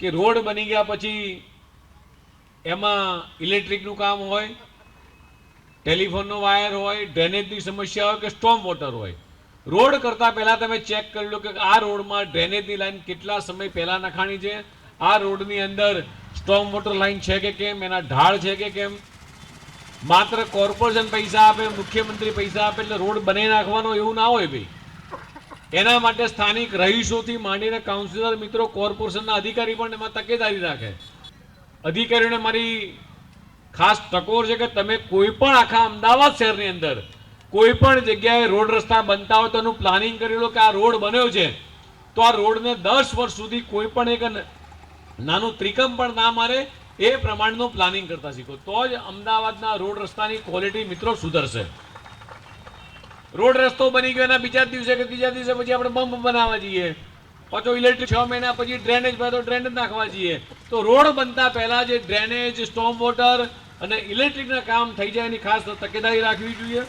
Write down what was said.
કે રોડ બની ગયા પછી એમાં ઇલેક્ટ્રિકનું કામ હોય ટેલિફોનનો વાયર હોય ડ્રેનેજની સમસ્યા હોય કે સ્ટોમ વોટર હોય. રોડ કરતાં પહેલાં તમે ચેક કરી લો કે આ રોડમાં ડ્રેનેજની લાઈન કેટલા સમય પહેલાં નખાણી છે, આ રોડની અંદર સ્ટોમ વોટર લાઈન છે કે કેમ, એના ઢાળ છે કે કેમ? માત્ર કોર્પોરેશન પૈસા આપે, મુખ્યમંત્રી પૈસા આપે, એટલે રોડ બને નાખવાનો એવું ના હોય ભાઈ. એના માટે સ્થાનિક રહીશોથી માંડીને કાઉન્સિલર મિત્રો કોર્પોરેશનના અધિકારી પણ એમાં તકેદારી રાખે. અધિકારીઓને મારી ખાસ ટકોર છે કે તમે કોઈ પણ આખા અમદાવાદ શહેરની અંદર કોઈ પણ જગ્યાએ રોડ રસ્તા બનતા હોય તો એનું પ્લાનિંગ કરી લો કે આ રોડ બન્યો છે. તો આ રોડને દસ વર્ષ સુધી કોઈ પણ એક નાનું ત્રિકમ પણ ના મારે એ પ્રમાણનું પ્લાનિંગ કરતા શીખો. તો જ અમદાવાદના રોડ રસ્તાની ક્વોલિટી મિત્રો સુધરશે. રોડ રસ્તો બની ગયો એના બીજા દિવસે કે ત્રીજા દિવસે પછી આપણે બમ્પ બનાવવા જઈએ. પાછો ઇલેક્ટ્રિક છ મહિના પછી ડ્રેનેજ ભાઈ તો ડ્રેનેજ નાખવા જઈએ. તો રોડ બનતા પહેલા જે ડ્રેનેજ સ્ટોમ વોટર અને ઇલેક્ટ્રિકના કામ થઈ જાય એની ખાસ તકેદારી રાખવી જોઈએ.